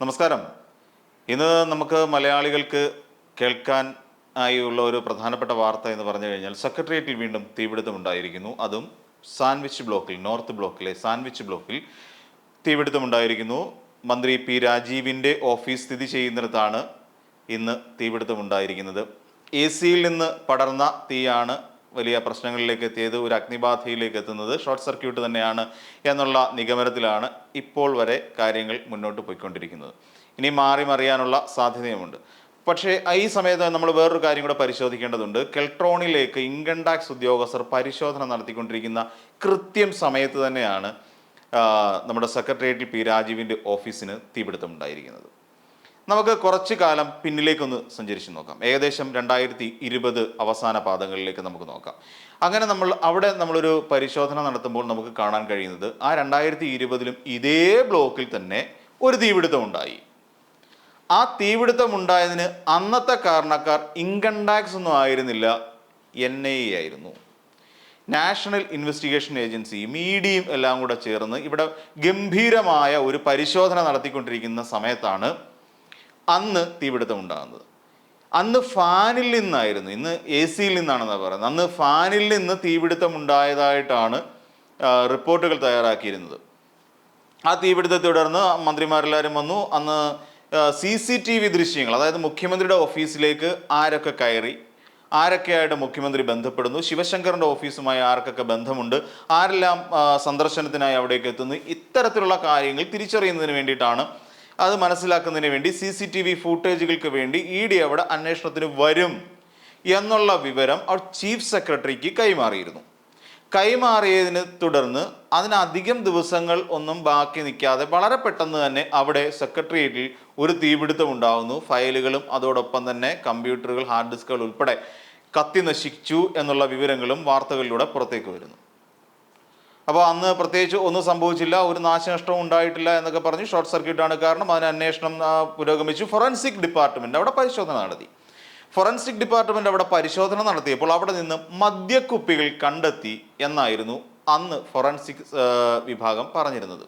നമസ്കാരം. ഇന്ന് നമുക്ക് മലയാളികൾക്ക് കേൾക്കാൻ ആയുള്ള ഒരു പ്രധാനപ്പെട്ട വാർത്ത എന്ന് പറഞ്ഞു കഴിഞ്ഞാൽ സെക്രട്ടേറിയറ്റിൽ വീണ്ടും തീപിടുത്തം ഉണ്ടായിരിക്കുന്നു. അതും സാൻഡ്വിച്ച് ബ്ലോക്കിൽ നോർത്ത് ബ്ലോക്കിലെ സാൻഡ്വിച്ച് ബ്ലോക്കിൽ തീപിടുത്തം ഉണ്ടായിരിക്കുന്നു. മന്ത്രി പി രാജീവിന്റെ ഓഫീസ് സ്ഥിതി ചെയ്യുന്നിടത്താണ് ഇന്ന് തീപിടുത്തം ഉണ്ടായിരിക്കുന്നത്. എ സിയിൽ നിന്ന് പടർന്ന തീയാണ് വലിയ പ്രശ്നങ്ങളിലേക്ക് എത്തിയത് ഒരു അഗ്നിബാധയിലേക്ക് എത്തുന്നത് ഷോർട്ട് സർക്യൂട്ട് തന്നെയാണ് എന്നുള്ള നിഗമനത്തിലാണ് ഇപ്പോൾ വരെ കാര്യങ്ങൾ മുന്നോട്ട് പോയിക്കൊണ്ടിരിക്കുന്നത്. ഇനി മാറി മറിയാനുള്ള സാധ്യതയുമുണ്ട്. പക്ഷേ ഈ സമയത്ത് നമ്മൾ വേറൊരു കാര്യം കൂടെ പരിശോധിക്കേണ്ടതുണ്ട്. കെൽട്രോണിലേക്ക് ഇൻകം ടാക്സ് ഉദ്യോഗസ്ഥർ പരിശോധന നടത്തിക്കൊണ്ടിരിക്കുന്ന കൃത്യം സമയത്ത് തന്നെയാണ് നമ്മുടെ സെക്രട്ടേറിയറ്റിൽ പി രാജീവിന്റെ ഓഫീസിന് തീപിടുത്തം ഉണ്ടായിരിക്കുന്നത് നമുക്ക് കുറച്ച് കാലം പിന്നിലേക്കൊന്ന് സഞ്ചരിച്ച് നോക്കാം. ഏകദേശം രണ്ടായിരത്തി ഇരുപത് അവസാന പാദങ്ങളിലേക്ക് നമുക്ക് നോക്കാം. അങ്ങനെ നമ്മൾ അവിടെ നമ്മളൊരു പരിശോധന നടത്തുമ്പോൾ നമുക്ക് കാണാൻ കഴിയുന്നത് ആ രണ്ടായിരത്തി ഇരുപതിലും ഇതേ ബ്ലോക്കിൽ തന്നെ ഒരു തീപിടുത്തം ഉണ്ടായി. ആ തീപിടുത്തം ഉണ്ടായതിന് അന്നത്തെ കാരണക്കാർ ഇൻകം ടാക്സ് ഒന്നും ആയിരുന്നില്ല. എൻ ഐ എ ആയിരുന്നു. നാഷണൽ ഇൻവെസ്റ്റിഗേഷൻ ഏജൻസി മീഡിയയും എല്ലാം കൂടെ ചേർന്ന് ഇവിടെ ഗംഭീരമായ ഒരു പരിശോധന നടത്തിക്കൊണ്ടിരിക്കുന്ന സമയത്താണ് അന്ന് തീപിടുത്തം ഉണ്ടാകുന്നത്. അന്ന് ഫാനിൽ നിന്നായിരുന്നു. ഇന്ന് എ സിയിൽ നിന്നാണെന്നാണ് പറയുന്നത്. അന്ന് ഫാനിൽ നിന്ന് തീപിടുത്തം ഉണ്ടായതായിട്ടാണ് റിപ്പോർട്ടുകൾ തയ്യാറാക്കിയിരുന്നത്. ആ തീപിടുത്തത്തെ തുടർന്ന് മന്ത്രിമാരെല്ലാവരും വന്നു. അന്ന് സി സി ടി വി ദൃശ്യങ്ങൾ അതായത് മുഖ്യമന്ത്രിയുടെ ഓഫീസിലേക്ക് ആരൊക്കെ കയറി ആരൊക്കെയായിട്ട് മുഖ്യമന്ത്രി ബന്ധപ്പെടുന്നു ശിവശങ്കറിന്റെ ഓഫീസുമായി ആർക്കൊക്കെ ബന്ധമുണ്ട് ആരെല്ലാം സന്ദർശനത്തിനായി അവിടേക്ക് എത്തുന്നു ഇത്തരത്തിലുള്ള കാര്യങ്ങൾ തിരിച്ചറിയുന്നതിന് വേണ്ടിയിട്ടാണ് അത് മനസ്സിലാക്കുന്നതിന് വേണ്ടി സി സി ടി വി ഫൂട്ടേജുകൾക്ക് വേണ്ടി ഇ ഡി അവിടെ അന്വേഷണത്തിന് വരും എന്നുള്ള വിവരം അവർ ചീഫ് സെക്രട്ടറിക്ക് കൈമാറിയിരുന്നു. കൈമാറിയതിനെ തുടർന്ന് അതിനധികം ദിവസങ്ങൾ ഒന്നും ബാക്കി നിൽക്കാതെ വളരെ പെട്ടെന്ന് തന്നെ അവിടെ സെക്രട്ടേറിയറ്റിൽ ഒരു തീപിടുത്തം ഉണ്ടാകുന്നു ഫയലുകളും അതോടൊപ്പം തന്നെ കമ്പ്യൂട്ടറുകൾ ഹാർഡ് ഡിസ്കുകൾ ഉൾപ്പെടെ കത്തി നശിച്ചു എന്നുള്ള വിവരങ്ങളും വാർത്തകളിലൂടെ പുറത്തേക്ക് വരുന്നു. അപ്പോൾ അന്ന് പ്രത്യേകിച്ച് ഒന്നും സംഭവിച്ചില്ല. ഒരു നാശനഷ്ടവും ഉണ്ടായിട്ടില്ല എന്നൊക്കെ പറഞ്ഞ് ഷോർട്ട് സർക്യൂട്ട് ആണ് കാരണം അതിന് അന്വേഷണം പുരോഗമിച്ചു. ഫോറൻസിക് ഡിപ്പാർട്ട്മെന്റ് അവിടെ പരിശോധന നടത്തി. ഫൊറൻസിക് ഡിപ്പാർട്ട്മെന്റ് അവിടെ പരിശോധന നടത്തിയപ്പോൾ അവിടെ നിന്ന് മദ്യക്കുപ്പികൾ കണ്ടെത്തി എന്നായിരുന്നു അന്ന് ഫൊറൻസിക് വിഭാഗം പറഞ്ഞിരുന്നത്.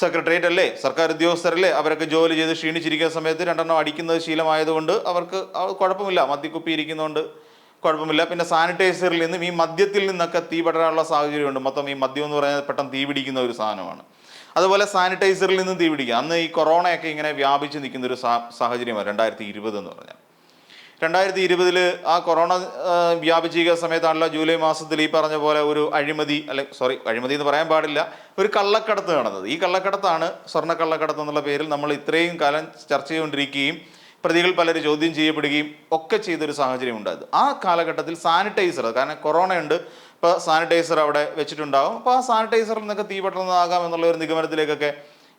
സെക്രട്ടേറിയറ്റ് അല്ലേ? സർക്കാർ ഉദ്യോഗസ്ഥരല്ലേ? അവരൊക്കെ ജോലി ചെയ്ത് ക്ഷീണിച്ചിരിക്കുന്ന സമയത്ത് രണ്ടെണ്ണം അടിക്കുന്നത് ശീലമായതുകൊണ്ട് അവർക്ക് കുഴപ്പമില്ല. മദ്യക്കുപ്പി ഇരിക്കുന്നതുകൊണ്ട് കുഴപ്പമില്ല. പിന്നെ സാനിറ്റൈസറിൽ നിന്നും ഈ മദ്യത്തിൽ നിന്നൊക്കെ തീ പടരാനുള്ള സാഹചര്യമുണ്ട്. മൊത്തം ഈ മദ്യം എന്ന് പറഞ്ഞാൽ പെട്ടെന്ന് തീ പിടിക്കുന്ന ഒരു സാധനമാണ്. അതുപോലെ സാനിറ്റൈസറിൽ നിന്നും തീ പിടിക്കുക അന്ന് ഈ കൊറോണയൊക്കെ ഇങ്ങനെ വ്യാപിച്ച് നിൽക്കുന്ന ഒരു സാഹചര്യമാണ് രണ്ടായിരത്തി ഇരുപത് എന്ന് പറഞ്ഞാൽ. രണ്ടായിരത്തി ഇരുപതിൽ ആ കൊറോണ വ്യാപിച്ചിരിക്കുന്ന സമയത്താണല്ലോ ജൂലൈ മാസത്തിൽ ഈ പറഞ്ഞ പോലെ ഒരു അഴിമതി അല്ലെ സോറി അഴിമതി എന്ന് പറയാൻ പാടില്ല. ഒരു കള്ളക്കടത്ത് നടന്നത്. ഈ കള്ളക്കടത്താണ് സ്വർണ കള്ളക്കടത്ത് എന്നുള്ള പേരിൽ നമ്മൾ ഇത്രയും കാലം ചർച്ച ചെയ്തുകൊണ്ടിരിക്കുകയും പ്രതികൾ പലരും ചോദ്യം ചെയ്യപ്പെടുകയും ഒക്കെ ചെയ്തൊരു സാഹചര്യം ഉണ്ടായത് ആ കാലഘട്ടത്തിൽ സാനിറ്റൈസർ കാരണം കൊറോണ ഉണ്ട് ഇപ്പോൾ സാനിറ്റൈസർ അവിടെ വെച്ചിട്ടുണ്ടാകും അപ്പോൾ ആ സാനിറ്റൈസറിൽ നിന്നൊക്കെ തീ പെട്ടെന്നാകാം എന്നുള്ള ഒരു നിഗമനത്തിലേക്കൊക്കെ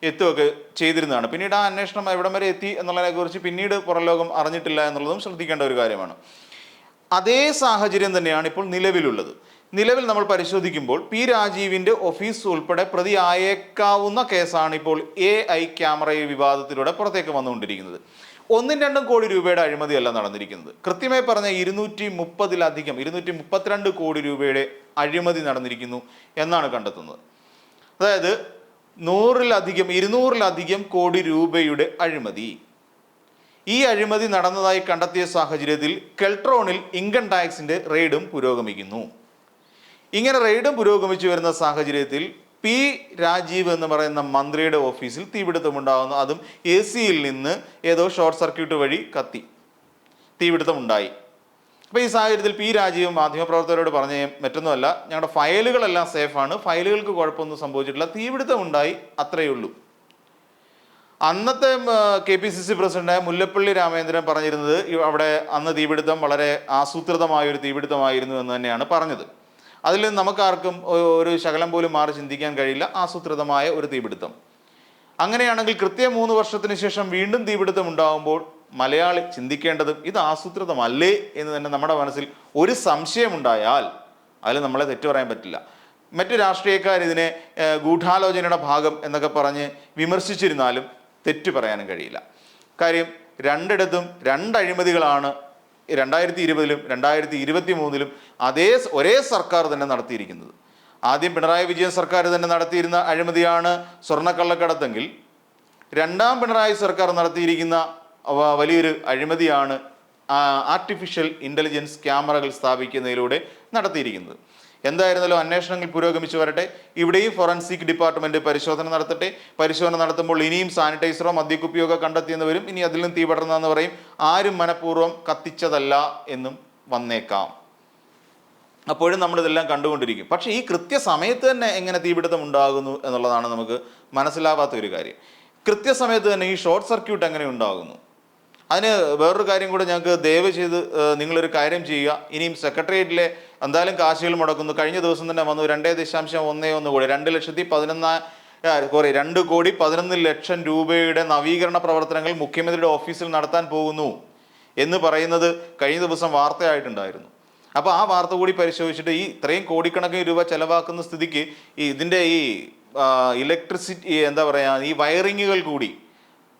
എത്തുകയൊക്കെ ചെയ്തിരുന്നതാണ്. പിന്നീട് ആ അന്വേഷണം എവിടം വരെ എത്തി എന്നുള്ളതിനെക്കുറിച്ച് പിന്നീട് പുറംലോകം അറിഞ്ഞിട്ടില്ല എന്നുള്ളതും ശ്രദ്ധിക്കേണ്ട ഒരു കാര്യമാണ്. അതേ സാഹചര്യം തന്നെയാണ് ഇപ്പോൾ നിലവിലുള്ളത്. നിലവിൽ നമ്മൾ പരിശോധിക്കുമ്പോൾ പി രാജീവിന്റെ ഓഫീസ് ഉൾപ്പെടെ പ്രതി ആയേക്കാവുന്ന കേസാണ് ഇപ്പോൾ എ ഐ ക്യാമറ വിവാദത്തിലൂടെ പുറത്തേക്ക് വന്നുകൊണ്ടിരിക്കുന്നത്. ഒന്നും രണ്ടും കോടി രൂപയുടെ അഴിമതിയല്ല നടന്നിരിക്കുന്നത്. കൃത്യമായി പറഞ്ഞ ഇരുന്നൂറ്റി മുപ്പതിലധികം ഇരുന്നൂറ്റി മുപ്പത്തിരണ്ട് കോടി രൂപയുടെ അഴിമതി നടന്നിരിക്കുന്നു എന്നാണ് കണ്ടെത്തുന്നത്. അതായത് നൂറിലധികം ഇരുന്നൂറിലധികം കോടി രൂപയുടെ അഴിമതി. ഈ അഴിമതി നടന്നതായി കണ്ടെത്തിയ സാഹചര്യത്തിൽ കെൽട്രോണിൽ ഇൻകം ടാക്സിന്റെ റെയ്ഡും പുരോഗമിക്കുന്നു. ഇങ്ങനെ റെയ്ഡും പുരോഗമിച്ചു വരുന്ന സാഹചര്യത്തിൽ പി രാജീവ് എന്ന് പറയുന്ന മന്ത്രിയുടെ ഓഫീസിൽ തീപിടുത്തമുണ്ടാകുന്നു അതും എ സിയിൽ നിന്ന് ഏതോ ഷോർട്ട് സർക്യൂട്ട് വഴി കത്തി. തീപിടുത്തം ഉണ്ടായി. അപ്പോൾ ഈ സാഹചര്യത്തിൽ പി രാജീവ് മാധ്യമപ്രവർത്തകരോട് പറഞ്ഞ മറ്റൊന്നുമല്ല ഞങ്ങളുടെ ഫയലുകളെല്ലാം സേഫാണ് ഫയലുകൾക്ക് കുഴപ്പമൊന്നും സംഭവിച്ചിട്ടില്ല തീപിടുത്തം ഉണ്ടായി അത്രയേ ഉള്ളൂ. അന്നത്തെ K P C C president Mullappally Ramendran പറഞ്ഞിരുന്നത് അവിടെ അന്ന് തീപിടുത്തം വളരെ ആസൂത്രിതമായ ഒരു തീപിടുത്തമായിരുന്നു എന്ന് തന്നെയാണ് പറഞ്ഞത്. അതിൽ നമുക്കാർക്കും ഒരു ശകലം പോലും മാറി ചിന്തിക്കാൻ കഴിയില്ല. ആസൂത്രിതമായ ഒരു തീപിടുത്തം. അങ്ങനെയാണെങ്കിൽ കൃത്യം മൂന്ന് വർഷത്തിന് ശേഷം വീണ്ടും തീപിടുത്തം ഉണ്ടാകുമ്പോൾ മലയാളി ചിന്തിക്കേണ്ടതും ഇത് ആസൂത്രിതമല്ലേ എന്ന് തന്നെ നമ്മുടെ മനസ്സിൽ ഒരു സംശയമുണ്ടായാൽ അതിൽ നമ്മളെ തെറ്റു പറയാൻ പറ്റില്ല. മറ്റു രാഷ്ട്രീയക്കാർ ഇതിനെ ഗൂഢാലോചനയുടെ ഭാഗം എന്നൊക്കെ പറഞ്ഞ് വിമർശിച്ചിരുന്നാലും തെറ്റു പറയാനും കഴിയില്ല. കാര്യം രണ്ടിടത്തും രണ്ട് അഴിമതികളാണ് രണ്ടായിരത്തി ഇരുപതിലും രണ്ടായിരത്തി ഇരുപത്തി മൂന്നിലും അതേ ഒരേ സർക്കാർ തന്നെ നടത്തിയിരിക്കുന്നത്. ആദ്യം പിണറായി വിജയൻ സർക്കാർ തന്നെ നടത്തിയിരുന്ന അഴിമതിയാണ് സ്വർണക്കള്ളക്കടത്തെങ്കിൽ രണ്ടാം പിണറായി സർക്കാർ നടത്തിയിരിക്കുന്ന വലിയൊരു അഴിമതിയാണ് ആർട്ടിഫിഷ്യൽ ഇന്റലിജൻസ് ക്യാമറകൾ സ്ഥാപിക്കുന്നതിലൂടെ നടത്തിയിരിക്കുന്നത്. എന്തായിരുന്നാലും അന്വേഷണങ്ങൾ പുരോഗമിച്ചു വരട്ടെ. ഇവിടെയും ഫോറൻസിക് ഡിപ്പാർട്ട്മെന്റ് പരിശോധന നടത്തട്ടെ. പരിശോധന നടത്തുമ്പോൾ ഇനിയും സാനിറ്റൈസറോ മദ്യക്കുപ്പിയോ ഒക്കെ കണ്ടെത്തിയെന്ന് ഇനി അതിൽ നിന്ന് തീ പടർന്നതെന്ന് പറയും. ആരും മനഃപൂർവം കത്തിച്ചതല്ല എന്നും വന്നേക്കാം. അപ്പോഴും നമ്മളിതെല്ലാം കണ്ടുകൊണ്ടിരിക്കും. പക്ഷേ ഈ കൃത്യസമയത്ത് തന്നെ എങ്ങനെ തീപിടുത്തം ഉണ്ടാകുന്നു എന്നുള്ളതാണ് നമുക്ക് മനസ്സിലാവാത്ത ഒരു കാര്യം. കൃത്യസമയത്ത് തന്നെ ഈ ഷോർട്ട് സർക്യൂട്ട് എങ്ങനെ ഉണ്ടാകുന്നു? അതിന് വേറൊരു കാര്യം കൂടെ ഞങ്ങൾക്ക് ദയവ് ചെയ്ത് നിങ്ങളൊരു കാര്യം ചെയ്യുക. ഇനിയും സെക്രട്ടേറിയറ്റിലെ എന്തായാലും കാശികൾ മുടക്കുന്നു. കഴിഞ്ഞ ദിവസം തന്നെ വന്നു രണ്ടേ ദശാംശം ഒന്നേ ഒന്ന് കോടി രണ്ട് ലക്ഷത്തി പതിനൊന്നായി രണ്ട് കോടി പതിനൊന്ന് ലക്ഷം രൂപയുടെ നവീകരണ പ്രവർത്തനങ്ങൾ മുഖ്യമന്ത്രിയുടെ ഓഫീസിൽ നടത്താൻ പോകുന്നു എന്ന് പറയുന്നത് കഴിഞ്ഞ ദിവസം വാർത്തയായിട്ടുണ്ടായിരുന്നു. അപ്പോൾ ആ വാർത്ത കൂടി പരിശോധിച്ചിട്ട് ഈ ഇത്രയും കോടിക്കണക്കിന് രൂപ ചെലവാക്കുന്ന സ്ഥിതിക്ക് ഈ ഇതിന്റെ ഈ ഇലക്ട്രിസിറ്റി എന്താ പറയുക ഈ വയറിങ്ങുകൾ കൂടി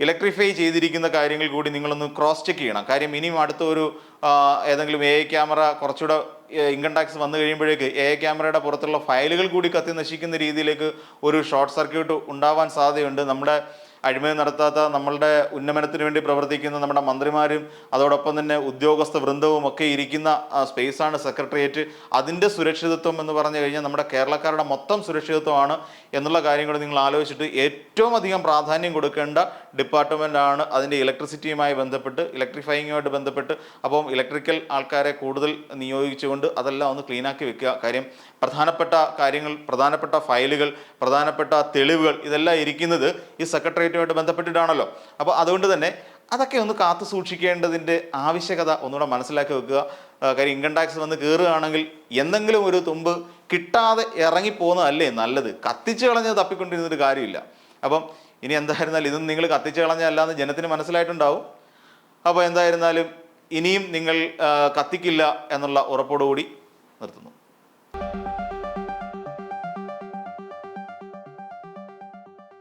ഇലക്ട്രിഫൈ ചെയ്തിരിക്കുന്ന കാര്യങ്ങൾ കൂടി നിങ്ങളൊന്ന് ക്രോസ് ചെക്ക് ചെയ്യണം. കാര്യം ഇനിയും അടുത്ത ഒരു ഏതെങ്കിലും എ ക്യാമറ കുറച്ചുകൂടെ ഇൻകം ടാക്സ് വന്നു കഴിയുമ്പോഴേക്ക് എ ക്യാമറയുടെ പുറത്തുള്ള ഫയലുകൾ കൂടി കത്തി നശിക്കുന്ന രീതിയിലേക്ക് ഒരു ഷോർട്ട് സർക്യൂട്ട് ഉണ്ടാവാൻ സാധ്യതയുണ്ട്. നമ്മുടെ അഴിമതി നടത്താത്ത നമ്മളുടെ ഉന്നമനത്തിന് വേണ്ടി പ്രവർത്തിക്കുന്ന നമ്മുടെ മന്ത്രിമാരും അതോടൊപ്പം തന്നെ ഉദ്യോഗസ്ഥ വൃന്ദവും ഒക്കെ ഇരിക്കുന്ന സ്പേസാണ് സെക്രട്ടേറിയറ്റ്. അതിന്റെ സുരക്ഷിതത്വം എന്ന് പറഞ്ഞു കഴിഞ്ഞാൽ നമ്മുടെ കേരളക്കാരുടെ മൊത്തം സുരക്ഷിതത്വമാണ് എന്നുള്ള കാര്യം നിങ്ങൾ ആലോചിച്ചിട്ട് ഏറ്റവും അധികം പ്രാധാന്യം കൊടുക്കേണ്ട ഡിപ്പാർട്ട്മെന്റാണ് അതിന്റെ ഇലക്ട്രിസിറ്റിയുമായി ബന്ധപ്പെട്ട് ഇലക്ട്രിഫയിങ്ങുമായിട്ട് ബന്ധപ്പെട്ട്. അപ്പം ഇലക്ട്രിക്കൽ ആൾക്കാരെ കൂടുതൽ നിയോഗിച്ചുകൊണ്ട് അതെല്ലാം ഒന്ന് ക്ലീനാക്കി വെക്കുക. കാര്യം പ്രധാനപ്പെട്ട കാര്യങ്ങൾ പ്രധാനപ്പെട്ട ഫയലുകൾ പ്രധാനപ്പെട്ട തെളിവുകൾ ഇതെല്ലാം ഇരിക്കുന്നത് ഈ സെക്രട്ടേറിയറ്റുമായിട്ട് ബന്ധപ്പെട്ടിട്ടാണല്ലോ. അപ്പോൾ അതുകൊണ്ട് തന്നെ അതൊക്കെ ഒന്ന് കാത്തു സൂക്ഷിക്കേണ്ടതിന്റെ ആവശ്യകത ഒന്നുകൂടെ മനസ്സിലാക്കി വെക്കുക. കാര്യം ഇൻകം ടാക്സ് വന്ന് കയറുകയാണെങ്കിൽ എന്തെങ്കിലും ഒരു തുമ്പ് കിട്ടാതെ ഇറങ്ങിപ്പോകുന്നതല്ലേ നല്ലത്. കത്തിച്ച് കളഞ്ഞത് തപ്പിക്കൊണ്ടിരുന്നൊരു കാര്യമില്ല. അപ്പം ഇനി എന്തായിരുന്നാലും ഇതും നിങ്ങൾ കത്തിച്ച് കളഞ്ഞല്ലാന്ന് ജനത്തിന് മനസ്സിലായിട്ടുണ്ടാവും. അപ്പോൾ എന്തായിരുന്നാലും ഇനിയും നിങ്ങൾ കത്തിക്കില്ല എന്നുള്ള ഉറപ്പോടുകൂടി നിർത്തുന്നു.